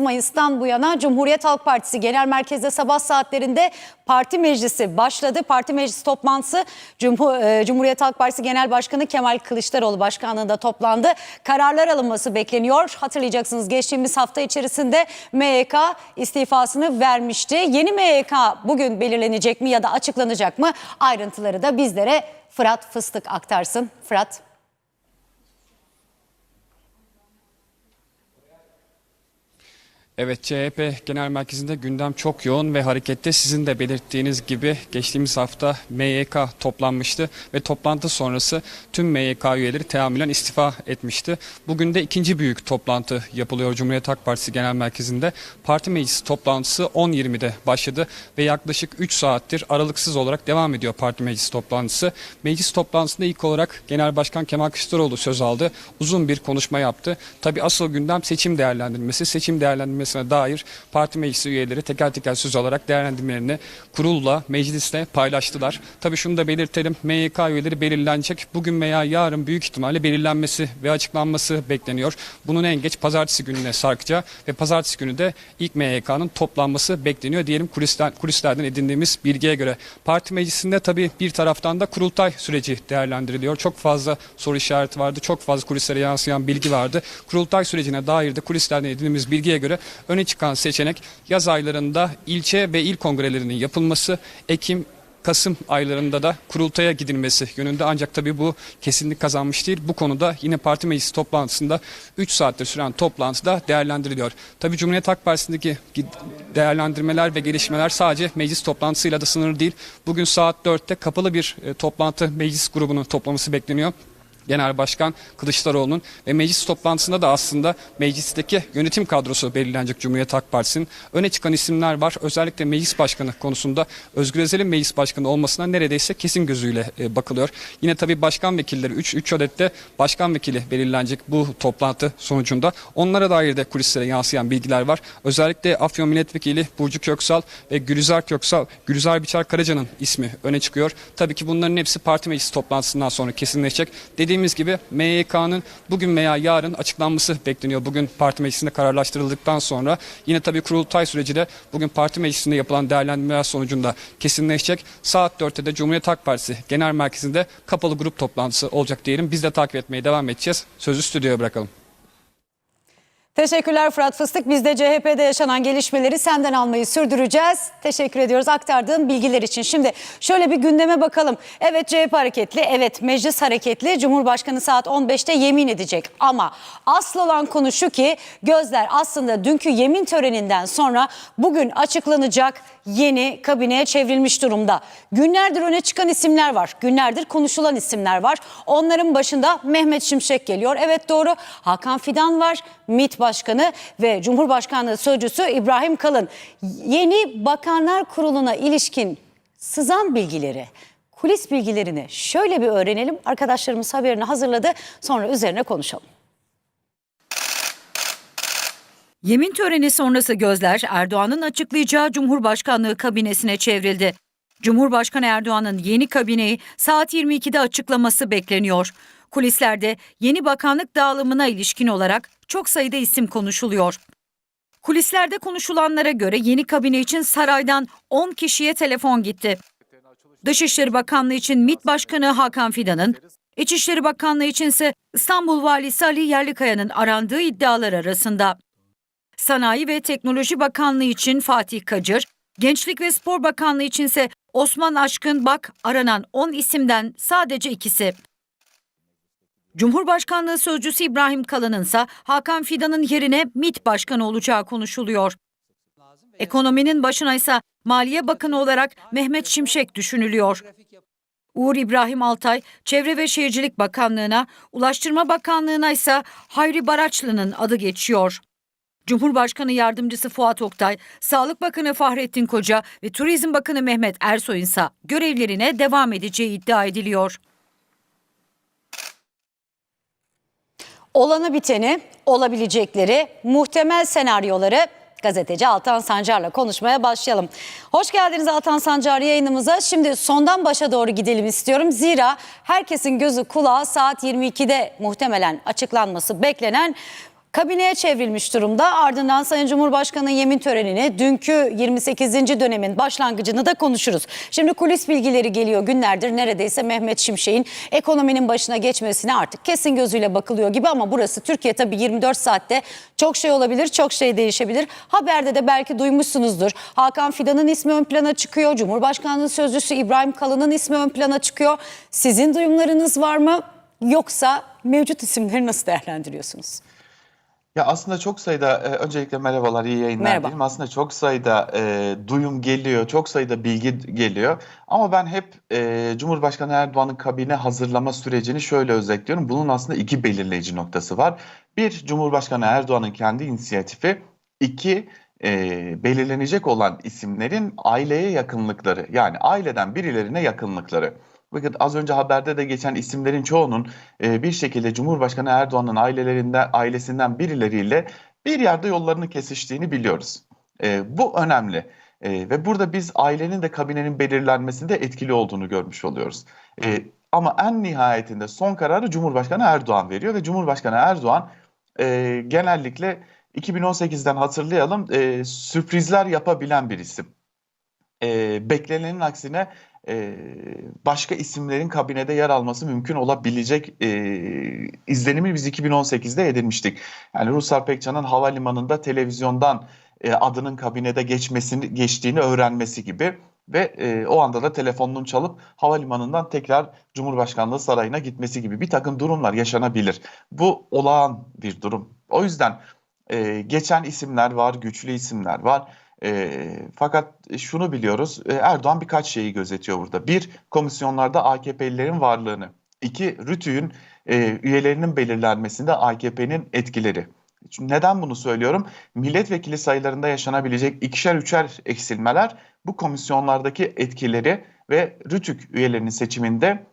Mayıs'tan bu yana Cumhuriyet Halk Partisi Genel Merkez'de sabah saatlerinde parti meclisi başladı. Parti meclisi toplantısı e, Cumhuriyet Halk Partisi Genel Başkanı Kemal Kılıçdaroğlu başkanlığında toplandı. Kararlar alınması bekleniyor. Hatırlayacaksınız geçtiğimiz hafta içerisinde MYK istifasını vermişti. Yeni MYK bugün belirlenecek mi ya da açıklanacak mı? Ayrıntıları da bizlere Fırat Fıstık aktarsın. Fırat. Evet CHP Genel Merkezi'nde gündem çok yoğun ve harekette sizin de belirttiğiniz gibi geçtiğimiz hafta MYK toplanmıştı ve toplantı sonrası tüm MYK üyeleri teamülen istifa etmişti. Bugün de ikinci büyük toplantı yapılıyor Cumhuriyet Halk Partisi Genel Merkezi'nde. Parti meclisi toplantısı 10.20'de başladı ve yaklaşık 3 saattir aralıksız olarak devam ediyor parti meclisi toplantısı. Meclis toplantısında ilk olarak Genel Başkan Kemal Kılıçdaroğlu söz aldı. Uzun bir konuşma yaptı. Tabi asıl gündem seçim değerlendirmesi. Seçim değerlendirmesine dair parti meclisi üyeleri teker teker söz alarak değerlendirmelerini kurulla, meclisle paylaştılar. Tabi şunu da belirtelim. MYK üyeleri belirlenecek. Bugün veya yarın büyük ihtimalle belirlenmesi ve açıklanması bekleniyor. Bunun en geç pazartesi gününe sarkacağı ve pazartesi günü de ilk MYK'nın toplanması bekleniyor. Diyelim kulisler, kulislerden edindiğimiz bilgiye göre. Parti meclisinde tabi bir taraftan da kurultay süreci değerlendiriliyor. Çok fazla soru işareti vardı. Çok fazla kulislere yansıyan bilgi vardı. Kurultay sürecine dair de kulislerden edindiğimiz bilgiye göre öne çıkan seçenek yaz aylarında ilçe ve il kongrelerinin yapılması, Ekim Kasım aylarında da kurultaya gidilmesi yönünde ancak tabii bu kesinlik kazanmış değil. Bu konuda yine parti meclisi toplantısında 3 saattir süren toplantıda değerlendiriliyor. Tabii Cumhuriyet Halk Partisi'ndeki değerlendirmeler ve gelişmeler sadece meclis toplantısıyla da sınırlı değil. Bugün saat 4'te kapalı bir e, toplantı meclis grubunun toplaması bekleniyor. Genel Başkan Kılıçdaroğlu'nun ve meclis toplantısında da aslında meclisteki yönetim kadrosu belirlenecek Cumhuriyet Halk Partisi'nin. Öne çıkan isimler var. Özellikle meclis başkanı konusunda Özgür Özel'in meclis başkanı olmasına neredeyse kesin gözüyle e, bakılıyor. Yine tabii başkan vekilleri 3 3 adette başkan vekili belirlenecek bu toplantı sonucunda. Onlara dair de kulislere yansıyan bilgiler var. Özellikle Afyon Milletvekili Burcu Köksal ve Gülizar Köksal, Gülizar Biçer Karaca'nın ismi öne çıkıyor. Tabii ki bunların hepsi parti meclisi toplantısından sonra kesinleşecek. Dediğim Dediğimiz gibi MYK'nın bugün veya yarın açıklanması bekleniyor. Bugün parti meclisinde kararlaştırıldıktan sonra yine tabii kurultay süreci de bugün parti meclisinde yapılan değerlendirmeler sonucunda kesinleşecek. Saat 4'te de Cumhuriyet Halk Partisi Genel Merkezi'nde kapalı grup toplantısı olacak diyelim. Biz de takip etmeye devam edeceğiz. Sözü stüdyoya bırakalım. Teşekkürler Fırat Fıstık. Biz de CHP'de yaşanan gelişmeleri senden almayı sürdüreceğiz. Teşekkür ediyoruz aktardığın bilgiler için. Şimdi şöyle bir gündeme bakalım. Evet CHP hareketli, evet meclis hareketli. Cumhurbaşkanı saat 15'te yemin edecek. Ama asıl olan konu şu ki gözler aslında dünkü yemin töreninden sonra bugün açıklanacak yeni kabineye çevrilmiş durumda. Günlerdir öne çıkan isimler var. Günlerdir konuşulan isimler var. Onların başında Mehmet Şimşek geliyor. Evet doğru Hakan Fidan var. MİT Başkanı ve Cumhurbaşkanlığı Sözcüsü İbrahim Kalın. Yeni Bakanlar Kurulu'na ilişkin sızan bilgileri, kulis bilgilerini şöyle bir öğrenelim. Arkadaşlarımız haberini hazırladı. Sonra üzerine konuşalım. Yemin töreni sonrası gözler Erdoğan'ın açıklayacağı Cumhurbaşkanlığı kabinesine çevrildi. Cumhurbaşkanı Erdoğan'ın yeni kabineyi saat 22'de açıklaması bekleniyor. Kulislerde yeni bakanlık dağılımına ilişkin olarak çok sayıda isim konuşuluyor. Kulislerde konuşulanlara göre yeni kabine için saraydan 10 kişiye telefon gitti. Dışişleri Bakanlığı için MİT Başkanı Hakan Fidan'ın, İçişleri Bakanlığı için ise İstanbul Valisi Ali Yerlikaya'nın arandığı iddialar arasında. Sanayi ve Teknoloji Bakanlığı için Fatih Kacır, Gençlik ve Spor Bakanlığı içinse Osman Aşkın Bak aranan 10 isimden sadece ikisi. Cumhurbaşkanlığı Sözcüsü İbrahim Kalın'ın ise Hakan Fidan'ın yerine MİT Başkanı olacağı konuşuluyor. Ekonominin başına ise Maliye Bakanı olarak Mehmet Şimşek düşünülüyor. Uğur İbrahim Altay, Çevre ve Şehircilik Bakanlığı'na, Ulaştırma Bakanlığı'na ise Hayri Baraçlı'nın adı geçiyor. Cumhurbaşkanı Yardımcısı Fuat Oktay, Sağlık Bakanı Fahrettin Koca ve Turizm Bakanı Mehmet Ersoy'un ise görevlerine devam edeceği iddia ediliyor. Olanı biteni, olabilecekleri, muhtemel senaryoları gazeteci Altan Sancar'la konuşmaya başlayalım. Hoş geldiniz Altan Sancar yayınımıza. Şimdi sondan başa doğru gidelim istiyorum. Zira herkesin gözü kulağı saat 22'de muhtemelen açıklanması beklenen kabineye çevrilmiş durumda. Ardından Sayın Cumhurbaşkanı'nın yemin törenini dünkü 28. dönemin başlangıcını da konuşuruz. Şimdi kulis bilgileri geliyor günlerdir neredeyse Mehmet Şimşek'in ekonominin başına geçmesine artık kesin gözüyle bakılıyor gibi ama burası Türkiye tabii 24 saatte çok şey olabilir, çok şey değişebilir. Haberde de belki duymuşsunuzdur. Hakan Fidan'ın ismi ön plana çıkıyor. Cumhurbaşkanlığı sözcüsü İbrahim Kalın'ın ismi ön plana çıkıyor. Sizin duyumlarınız var mı? Yoksa mevcut isimleri nasıl değerlendiriyorsunuz? Ya aslında çok sayıda e, öncelikle merhabalar, iyi yayınlar Merhaba. dilerim. Aslında çok sayıda e, duyum geliyor, çok sayıda bilgi geliyor. Ama ben hep e, Cumhurbaşkanı Erdoğan'ın kabine hazırlama sürecini şöyle özetliyorum. Bunun aslında iki belirleyici noktası var. Bir, Cumhurbaşkanı Erdoğan'ın kendi inisiyatifi. İki, e, belirlenecek olan isimlerin aileye yakınlıkları. Yani aileden birilerine yakınlıkları. Bakın az önce haberde de geçen isimlerin çoğunun e, bir şekilde Cumhurbaşkanı Erdoğan'ın ailelerinden, ailesinden birileriyle bir yerde yollarını kesiştiğini biliyoruz. E, bu önemli. E, ve burada biz ailenin de kabinenin belirlenmesinde etkili olduğunu görmüş oluyoruz. E, ama en nihayetinde son kararı Cumhurbaşkanı Erdoğan veriyor ve Cumhurbaşkanı Erdoğan e, genellikle 2018'den hatırlayalım e, sürprizler yapabilen bir isim. E, beklenenin aksine e, başka isimlerin kabinede yer alması mümkün olabilecek e, izlenimi biz 2018'de edinmiştik. Yani Ruslar Pekcan'ın havalimanında televizyondan e, adının kabinede geçmesini geçtiğini öğrenmesi gibi ve e, o anda da telefonunun çalıp havalimanından tekrar Cumhurbaşkanlığı sarayına gitmesi gibi bir takım durumlar yaşanabilir. Bu olağan bir durum. O yüzden e, geçen isimler var, güçlü isimler var. E, fakat şunu biliyoruz, e, Erdoğan birkaç şeyi gözetiyor burada. Bir, komisyonlarda AKP'lilerin varlığını. İki, RTÜK'ün e, üyelerinin belirlenmesinde AKP'nin etkileri. Neden bunu söylüyorum? Milletvekili sayılarında yaşanabilecek ikişer üçer eksilmeler bu komisyonlardaki etkileri ve RTÜK üyelerinin seçiminde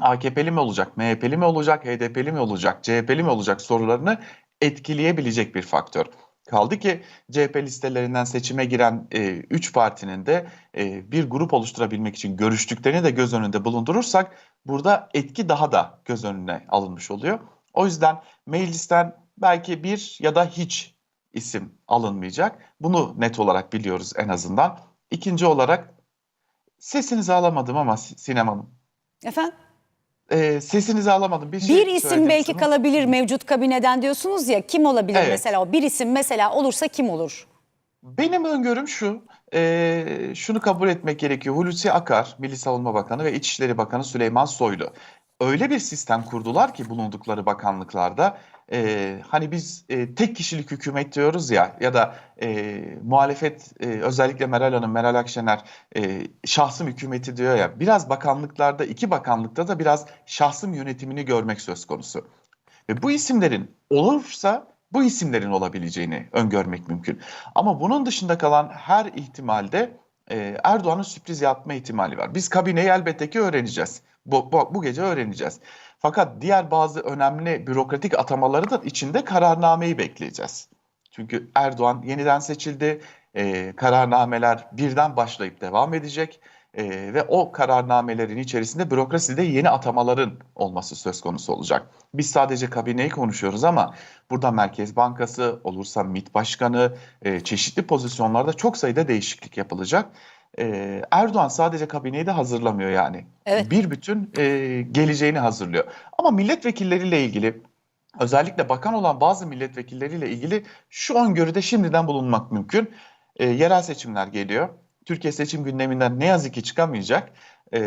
AKP'li mi olacak, MHP'li mi olacak, HDP'li mi olacak, CHP'li mi olacak sorularını etkileyebilecek bir faktör. Kaldı ki CHP listelerinden seçime giren 3 partinin de e, bir grup oluşturabilmek için görüştüklerini de göz önünde bulundurursak burada etki daha da göz önüne alınmış oluyor. O yüzden meclisten belki bir ya da hiç isim alınmayacak. Bunu net olarak biliyoruz en azından. İkinci olarak sesinizi alamadım ama Sinem Hanım. Efendim? E, sesinizi alamadım. Bir, şey Bir isim belki sana. kalabilir mevcut kabineden diyorsunuz ya. Kim olabilir Evet. mesela o? Bir isim mesela olursa kim olur? Benim öngörüm şu, eee, şunu kabul etmek gerekiyor. Hulusi Akar, Milli Savunma Bakanı ve İçişleri Bakanı Süleyman Soylu. Öyle bir sistem kurdular ki bulundukları bakanlıklarda, eee, hani biz eee, tek kişilik hükümet diyoruz ya ya da eee, muhalefet eee, özellikle Meral Hanım, Meral Akşener eee, şahsım hükümeti diyor ya. Biraz bakanlıklarda, iki bakanlıkta da biraz şahsım yönetimini görmek söz konusu. Ve bu isimlerin olursa bu isimlerin olabileceğini öngörmek mümkün. Ama bunun dışında kalan her ihtimalde e, Erdoğan'ın sürpriz yapma ihtimali var. Biz kabineyi elbette ki öğreneceğiz. Bu, bu, bu gece öğreneceğiz. Fakat diğer bazı önemli bürokratik atamaları da içinde kararnameyi bekleyeceğiz. Çünkü Erdoğan yeniden seçildi. E, kararnameler birden başlayıp devam edecek. E, ve o kararnamelerin içerisinde bürokraside yeni atamaların olması söz konusu olacak. Biz sadece kabineyi konuşuyoruz ama burada Merkez Bankası, olursa MİT Başkanı, e, çeşitli pozisyonlarda çok sayıda değişiklik yapılacak. E, Erdoğan sadece kabineyi de hazırlamıyor yani. Evet. Bir bütün e, geleceğini hazırlıyor. Ama milletvekilleriyle ilgili özellikle bakan olan bazı milletvekilleriyle ilgili şu öngörüde şimdiden bulunmak mümkün. E, yerel seçimler geliyor. Türkiye seçim gündeminden ne yazık ki çıkamayacak. E,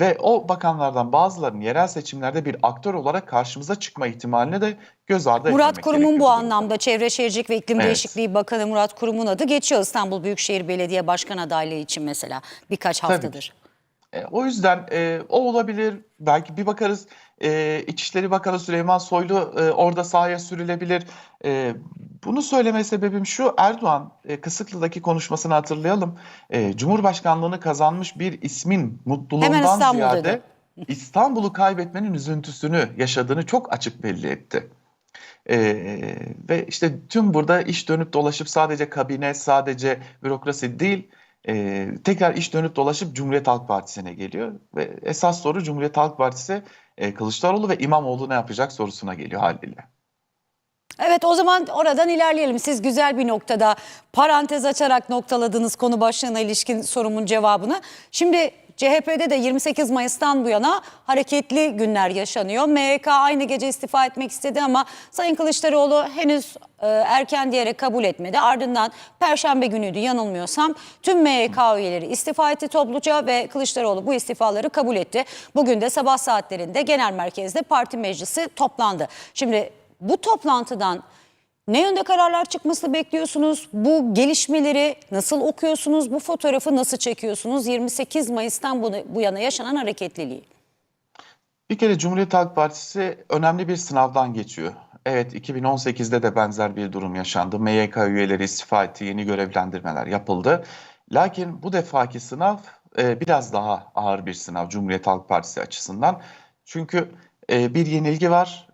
ve o bakanlardan bazılarının yerel seçimlerde bir aktör olarak karşımıza çıkma ihtimaline de göz ardı Murat Kurum'un bu anlamda Çevre Şehircilik ve İklim Evet. Değişikliği Bakanı Murat Kurum'un adı geçiyor İstanbul Büyükşehir Belediye Başkan adaylığı için mesela birkaç Tabii haftadır. E, o yüzden e, o olabilir. Belki bir bakarız e, İçişleri Bakanı Süleyman Soylu e, orada sahaya sürülebilir. E, bunu söyleme sebebim şu Erdoğan e, Kısıklı'daki konuşmasını hatırlayalım. E, Cumhurbaşkanlığını kazanmış bir ismin mutluluğundan ziyade. İstanbul'u kaybetmenin üzüntüsünü yaşadığını çok açık belli etti. Ee, ve işte tüm burada iş dönüp dolaşıp sadece kabine, sadece bürokrasi değil, e, tekrar iş dönüp dolaşıp Cumhuriyet Halk Partisi'ne geliyor. Ve esas soru Cumhuriyet Halk Partisi e, Kılıçdaroğlu ve İmamoğlu ne yapacak sorusuna geliyor haliyle. Evet o zaman oradan ilerleyelim. Siz güzel bir noktada parantez açarak noktaladığınız konu başlığına ilişkin sorumun cevabını. Şimdi CHP'de de 28 Mayıs'tan bu yana hareketli günler yaşanıyor. MYK aynı gece istifa etmek istedi ama Sayın Kılıçdaroğlu henüz e, erken diyerek kabul etmedi. Ardından Perşembe günüydü yanılmıyorsam tüm MYK üyeleri istifa etti topluca ve Kılıçdaroğlu bu istifaları kabul etti. Bugün de sabah saatlerinde genel merkezde parti meclisi toplandı. Şimdi bu toplantıdan ne yönde kararlar çıkmasını bekliyorsunuz? Bu gelişmeleri nasıl okuyorsunuz? Bu fotoğrafı nasıl çekiyorsunuz? 28 Mayıs'tan bu, bu yana yaşanan hareketliliği. Bir kere Cumhuriyet Halk Partisi önemli bir sınavdan geçiyor. Evet 2018'de de benzer bir durum yaşandı. MYK üyeleri istifa etti, yeni görevlendirmeler yapıldı. Lakin bu defaki sınav e, biraz daha ağır bir sınav Cumhuriyet Halk Partisi açısından. Çünkü e, bir yenilgi var